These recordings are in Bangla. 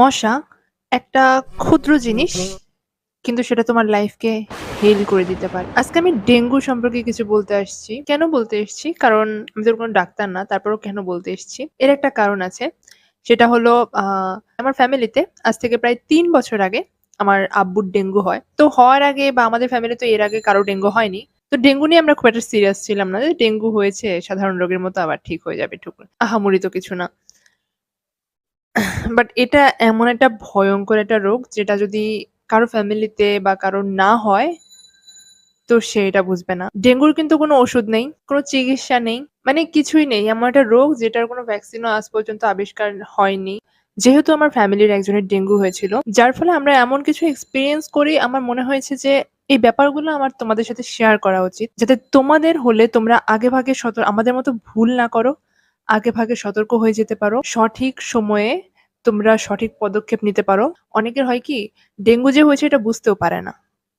মশা একটা ক্ষুদ্র জিনিস, কিন্তু সেটা তোমার লাইফকে হেল করে দিতে পারে। আজকে আমি ডেঙ্গু সম্পর্কে কিছু বলতে আসছি। কেন বলতে এসেছি? কারণ আমি তো কোনো ডাক্তার না, তারপরেও কেন বলতে এসেছি? এর একটা কারণ আছে। সেটা হলো আমার ফ্যামিলিতে আজ থেকে প্রায় তিন বছর আগে আমার আব্বুর ডেঙ্গু হয়। তো হওয়ার আগে বা আমাদের ফ্যামিলি তো এর আগে কারও ডেঙ্গু হয়নি। তো ডেঙ্গু নিয়ে আমরা খুব একটা সিরিয়াস ছিলাম না। যে ডেঙ্গু হয়েছে, সাধারণ রোগের মতো আবার ঠিক হয়ে যাবে টুকু আহামরি তো কিছু না। বাট এটা এমন একটা ভয়ঙ্কর একটা রোগ যেটা যদি কারও ফ্যামিলিতে বা কারও না হয়, তো সে এটা বুঝবে না। ডেঙ্গুর কিন্তু কোনো ওষুধ নেই, কোনো চিকিৎসা নেই মানে কিছুই নেই। এমন একটা রোগ যেটার কোনো ভ্যাকসিনও আজ পর্যন্ত আবিষ্কার হয়নি। যেহেতু আমার ফ্যামিলির একজনের ডেঙ্গু হয়েছিল, যার ফলে আমরা এমন কিছু এক্সপিরিয়েন্স করি, আমার মনে হয়েছে যে এই ব্যাপারগুলো আমার তোমাদের সাথে শেয়ার করা উচিত। যাতে তোমাদের হলে তোমরা আগে ভাগে সতর্ক, আমাদের মতো ভুল না করো আগে ভাগে সতর্ক হয়ে যেতে পারো। সঠিক সময়ে তোমরা সঠিক পদক্ষেপ নিতে পারো। অনেকের হয় কি, ডেঙ্গু যে হয়েছে এটা বুঝতেও পারে না।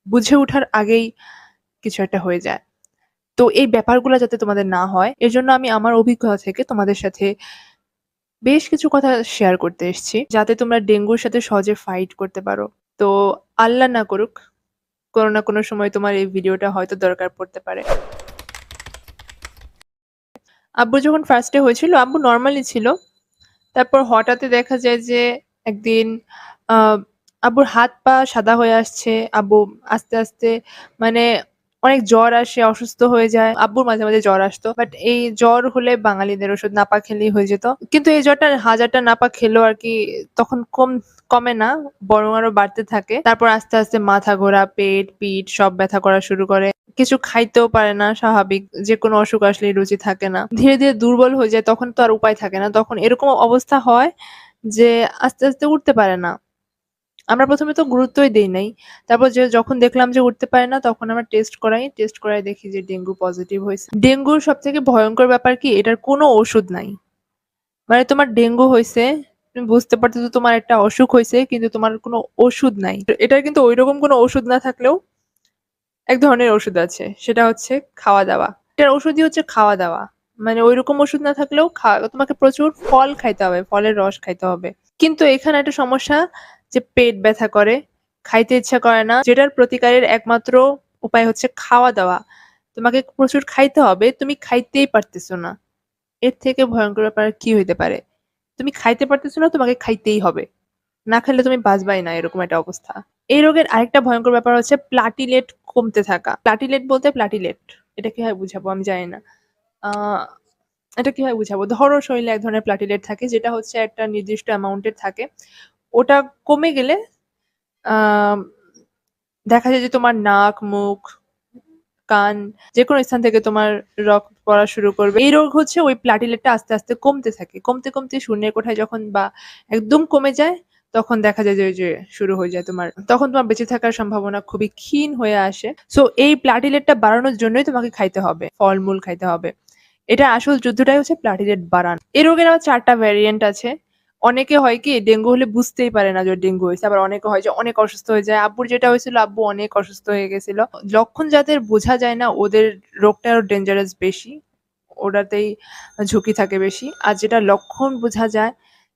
বুঝে ওঠার আগেই কিছু একটা হয়ে যায়। তো এই ব্যাপারগুলো যাতে তোমাদের না হয় এর জন্য আমি আমার অভিজ্ঞতা থেকে তোমাদের সাথে বেশ কিছু কথা শেয়ার করতে এসেছি। যাতে তোমরা ডেঙ্গুর সাথে সহজে ফাইট করতে পারো। তো আল্লাহ না করুক, কোনো না কোনো সময় তোমার এই ভিডিওটা হয়তো দরকার পড়তে পারে। আব্বু যখন ফার্স্টে হয়েছিল, আব্বু নর্মালি ছিল। তারপর হঠাৎই দেখা যায় যে একদিন আব্বুর হাত পা সাদা হয়ে আসছে। আব্বু আস্তে আস্তে মানে অনেক জ্বর আসে, অসুস্থ হয়ে যায়। আব্বুর মাঝে মাঝে জ্বর আসতো বাট এই জ্বর হলে বাঙালিদের ওষুধ নাপা খেলেই হয়ে যেত। কিন্তু এই জ্বরটা হাজারটা নাপা খেলেও আর কি তখন কম, কমে না, বরং আরও বাড়তে থাকে। তারপর আস্তে আস্তে মাথা ঘোরা, পেট, পিঠ সব ব্যথা করা শুরু করে। কিছু খাইতেও পারে না, স্বাভাবিক যে কোনো অসুখ আসলে রুচি থাকে না। ধীরে ধীরে দুর্বল হয়ে যায়, তখন তো আর উপায় থাকে না। তখন এরকম অবস্থা হয় যে আস্তে আস্তে উঠতে পারে না। আমরা প্রথমে তো গুরুত্বই দেই নাই। তারপর যে যখন দেখলাম যে উঠতে পারে না, তখন আমরা টেস্ট করাই। টেস্ট করাই দেখি যে ডেঙ্গু পজিটিভ হয়েছে। ডেঙ্গুর সব থেকে ভয়ঙ্কর ব্যাপার কি? এটার কোনো ওষুধ নাই। মানে তোমার ডেঙ্গু হয়েছে, তুমি বুঝতে পারতেছো তোমার একটা অসুখ হয়েছে, কিন্তু তোমার কোনো ওষুধ নাই। এটার কিন্তু ওইরকম কোনো ওষুধ না থাকলেও এক ধরনের ওষুধ আছে, সেটা হচ্ছে খাওয়া দাওয়া। এটার ওষুধই হচ্ছে খাওয়া দাওয়া। মানে ওইরকম ওষুধ না থাকলেও তোমাকে প্রচুর ফল খাইতে হবে, ফলের রস খাইতে হবে। কিন্তু এখানে একটা সমস্যা যে পেট ব্যথা করে, খাইতে ইচ্ছা করে না, যেটার প্রতিকারের একমাত্র উপায় হচ্ছে খাওয়া দাওয়া। তোমাকে প্রচুর খাইতে হবে, তুমি খাইতেই পারতেছো না। এর থেকে ভয়ঙ্কর ব্যাপার কি হইতে পারে? তুমি খাইতে পারতেছো না, তোমাকে খাইতেই হবে। না খেলে তুমি বাঁচবাই না, এরকম একটা অবস্থা। এই রোগের আরেকটা ভয়ঙ্কর ব্যাপার হচ্ছে প্লাটিলেট কমতে থাকা। প্লাটিলেট বলতে প্লাটিলেট এটা কীভাবে বুঝাবো আমি জানি না। এটা কীভাবে বুঝাবো? ধরো শরীরে এক ধরনের প্লাটিলেট থাকে, যেটা হচ্ছে একটা নির্দিষ্ট অ্যামাউন্টের থাকে। ওটা কমে গেলে দেখা যায় যে তোমার নাক, মুখ, কান যে কোনো স্থান থেকে তোমার রক্ত পড়া শুরু করবে। এই রোগ হচ্ছে ওই প্লাটিলেটটা আস্তে আস্তে কমতে থাকে। কমতে কমতে শূন্যের কোঠায় যখন বা একদম কমে যায় তখন দেখা যায় যে শুরু হয়ে যায় তোমার, তখন তোমার বেঁচে থাকার সম্ভাবনা খুবই ক্ষীণ হয়ে আসে। সো এই প্লাটিলেটটা বাড়ানোর জন্যই তোমাকে খাইতে হবে, ফলমূল খাইতে হবে। এটা আসল যুদ্ধটাই হচ্ছে প্লাটিলেট বাড়ানো। এই রোগের আবার চারটা ভ্যারিয়েন্ট আছে। অনেকে হয় কি, ডেঙ্গু হলে বুঝতেই পারে না যে ডেঙ্গু হয়েছে। আবার অনেকে হয় যে অনেক অসুস্থ হয়ে যায়। আব্বুর যেটা হয়েছিল, আব্বু অনেক অসুস্থ হয়ে গেছিল। লক্ষণ যাদের বোঝা যায় না, ওদের রোগটা আরও ডেঞ্জারাস বেশি। ওটাতেই ঝুঁকি থাকে বেশি। আর যেটা লক্ষণ বোঝা যায়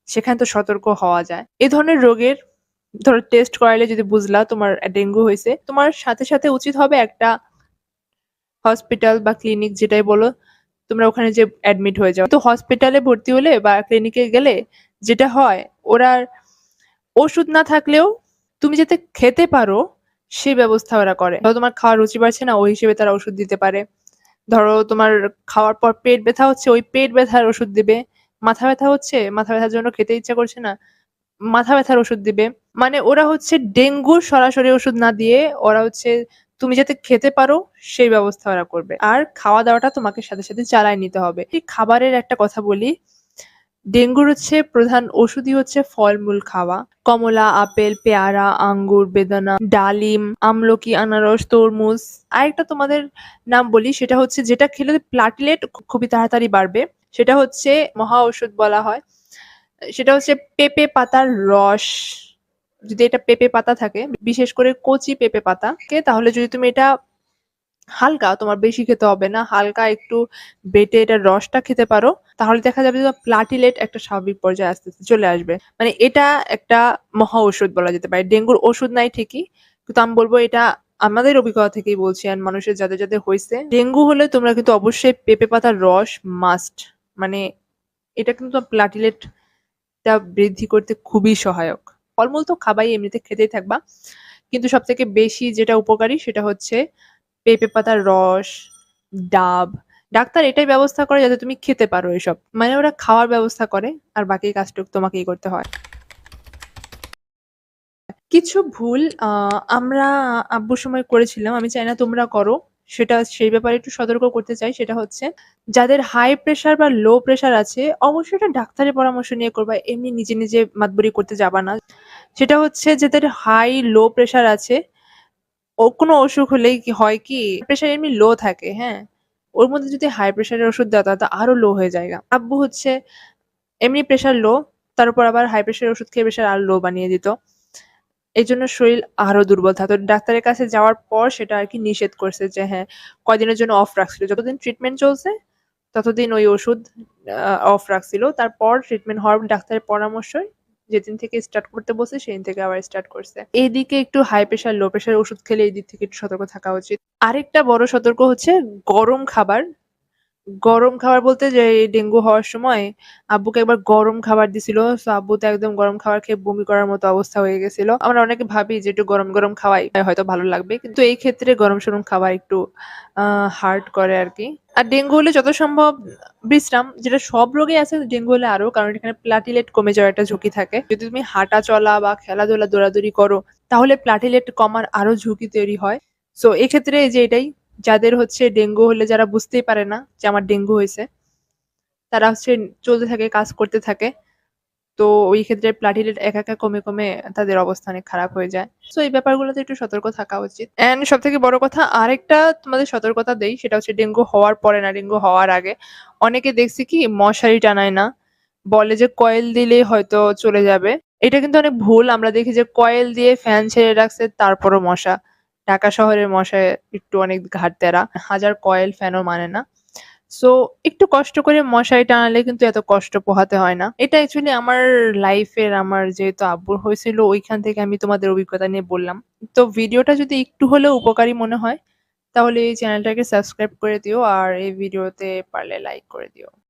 সেখানে তো সতর্ক হওয়া যায়। এ ধরনের রোগের, ধরো টেস্ট করাইলে যদি বুঝলা তোমার ডেঙ্গু হয়েছে, তোমার সাথে সাথে উচিত হবে একটা হসপিটাল বা ক্লিনিক যেটাই বলো, তোমরা ওখানে যে অ্যাডমিট হয়ে যাও। তো হসপিটালে ভর্তি হলে বা ক্লিনিকে গেলে যেটা হয়, ওরা ওষুধ না থাকলেও তুমি যাতে খেতে পারো, সে ব্যবস্থা ওরা করে। ধরো তোমার খাওয়ার রুচি বাড়ছে না, ওই হিসেবে তারা ওষুধ দিতে পারে। ধরো তোমার খাওয়ার পর পেট ব্যথা হচ্ছে, ওই পেট ব্যথার ওষুধ দিবে। মাথা ব্যথা হচ্ছে, মাথা ব্যথার জন্য খেতে ইচ্ছা করছে না, মাথা ব্যথার ওষুধ দিবে। মানে ওরা হচ্ছে ডেঙ্গুর সরাসরি ওষুধ না দিয়ে ওরা হচ্ছে তুমি যাতে খেতে পারো, সেই ব্যবস্থা ওরা করবে। আর খাওয়া দাওয়াটা তোমাকে সাথে সাথে চালায় নিতে হবে। খাবারের একটা কথা বলি, ডেঙ্গুর হচ্ছে প্রধান ওষুধই হচ্ছে ফলমূল খাওয়া। কমলা, আপেল, পেয়ারা, আঙ্গুর, বেদানা, ডালিম, আমলকি, আনারস, তরমুজ। আরেকটা তোমাদের নাম বলি, সেটা হচ্ছে যেটা খেলে প্লাটিলেট খুবই তাড়াতাড়ি বাড়বে। সেটা হচ্ছে মহা ওষুধ বলা হয় সেটা হচ্ছে পেঁপে পাতার রস যদি এটা পেঁপে পাতা থাকে বিশেষ করে কচি পেঁপে পাতা কে তাহলে যদি তুমি এটা হালকা তোমার বেশি খেতে হবে না। হালকা একটু বেটে এটার রসটা খেতে পারো। তাহলে দেখা যাবে তোমার প্লাটিলেট একটা স্বাভাবিক পর্যায়ে আস্তে, আস্তে চলে আসবে। মানে এটা একটা মহা ঔষধ বলা যেতে পারে। ডেঙ্গুর ওষুধ নাই ঠিকই। কিন্তু আমি বলব এটা আমাদের অভিজ্ঞতা থেকেই বলছি অ্যান্ড মানুষের যাদের, যাদের হয়েছে ডেঙ্গু হলে তোমরা কিন্তু অবশ্যই পেঁপে পাতার রস মাস্ট। মানে এটা কিন্তু প্লাটিলেটটা বৃদ্ধি করতে খুবই সহায়ক। ফলমূল তো খাবাই এমনিতে খেতেই থাকবা। কিন্তু সবথেকে বেশি যেটা উপকারী সেটা হচ্ছে পেঁপে পাতার রস, ডাব। ডাক্তার এটাই ব্যবস্থা করে যাতে তুমি খেতে পারো এসব। মানে ওরা খাওয়ার ব্যবস্থা করে আর বাকি কাজটুক তোমাকেই করতে হয়। কিছু ভুল আমরা আব্বুর সময় করেছিলাম। আমি চাই না তোমরা করো। সেটা সেই ব্যাপারে একটু সতর্ক করতে চাই। সেটা হচ্ছে যাদের হাই প্রেশার বা লো প্রেশার আছে অবশ্যই এটা ডাক্তারের পরামর্শ নিয়ে করবা। এমনি নিজে, নিজে মাতবরি করতে যাবা না। সেটা হচ্ছে যাদের হাই লো প্রেশার আছে ও কোনো অসুখ হলেই কি হয় কি প্রেশার এমনি লো থাকে, হ্যাঁ? ওর মধ্যে যদি হাই প্রেশারের ওষুধ দেওয়া তো আরও লো হয়ে যায়গা। আব্বু হচ্ছে এমনি প্রেশার লো, তারপর আবার হাই প্রেশারের ওষুধ খেয়ে প্রেশার আরও লো বানিয়ে দিত। এজন্য শরীর আরও দুর্বল থাকতো। ডাক্তারের কাছে যাওয়ার পর সেটা আর কি নিষেধ করছে যে হ্যাঁ, কয়দিনের জন্য অফ রাখছিল। যতদিন ট্রিটমেন্ট চলছে ততদিন ওই ওষুধ অফ রাখছিল। তারপর ট্রিটমেন্ট হওয়ার ডাক্তারের পরামর্শই যেদিন থেকে স্টার্ট করতে বলছে সেদিন থেকে আবার স্টার্ট করছে। এইদিকে একটু হাই প্রেশার, লো প্রেশার ওষুধ খেলে এই দিক থেকে একটু সতর্ক থাকা উচিত। আরেকটা বড় সতর্ক হচ্ছে গরম খাবার। গরম খাবার বলতে যে এই ডেঙ্গু হওয়ার সময় আব্বুকে একবার গরম খাবার দিছিল। তো আব্বু তো একদম গরম খাবার খেয়ে বমি করার মতো অবস্থা হয়ে গেছিল। আমরা অনেকে ভাবি যে একটু গরম, গরম খাওয়াই হয়তো ভালো লাগবে। কিন্তু এই ক্ষেত্রে গরম-সরম খাবার একটু আ হার্ট করে আর কি আর ডেঙ্গু হলে যত সম্ভব বিশ্রাম যেটা সব রোগেই আছে ডেঙ্গু হলে আরও কারণ এখানে প্লাটিলেট কমে যাওয়ার একটা ঝুঁকি থাকে। যদি তুমি হাঁটা চলা বা খেলাধুলা দৌড়াদৌড়ি করো তাহলে প্লাটিলেট কমার আরও ঝুঁকি তৈরি হয়। সো এক্ষেত্রে যে এটাই যাদের হচ্ছে ডেঙ্গু হলে যারা বুঝতেই পারে না যে আমার ডেঙ্গু হয়েছে তারা হচ্ছে চলতে থাকে, কাজ করতে থাকে। তো ওই ক্ষেত্রে প্লাটিলেট একা, একা কমে, কমে তাদের অবস্থা অনেক খারাপ হয়ে যায়। সো এই ব্যাপারগুলোতে একটু সতর্ক থাকা উচিত। অ্যান্ড সব থেকে বড় কথা আরেকটা তোমাদের সতর্কতা দেই সেটা হচ্ছে ডেঙ্গু হওয়ার পরে না, ডেঙ্গু হওয়ার আগে। অনেকে দেখছি কি মশারি টানায় না। বলে যে কয়েল দিলেই হয়তো চলে যাবে। এটা কিন্তু অনেক ভুল। আমরা দেখি যে কয়েল দিয়ে ফ্যান ছেড়ে রাখছে তারপরও মশা। ঢাকা শহরের মশায় একটু অনেক ঘাট ত্যাড়া। হাজার কয়েল ফ্যানও মানে না। সো একটু কষ্ট করে মশারি টানালে কিন্তু এত কষ্ট পোহাতে হয় না। এটা অ্যাকচুয়ালি আমার লাইফের আমার যেহেতু আব্বুর হয়েছিল, ওইখান থেকে আমি তোমাদের অভিজ্ঞতা নিয়ে বললাম। তো ভিডিওটা যদি একটু হলেও উপকারী মনে হয়, তাহলে এই চ্যানেলটাকে সাবস্ক্রাইব করে দিও আর এই ভিডিওতে পারলে লাইক করে দিও।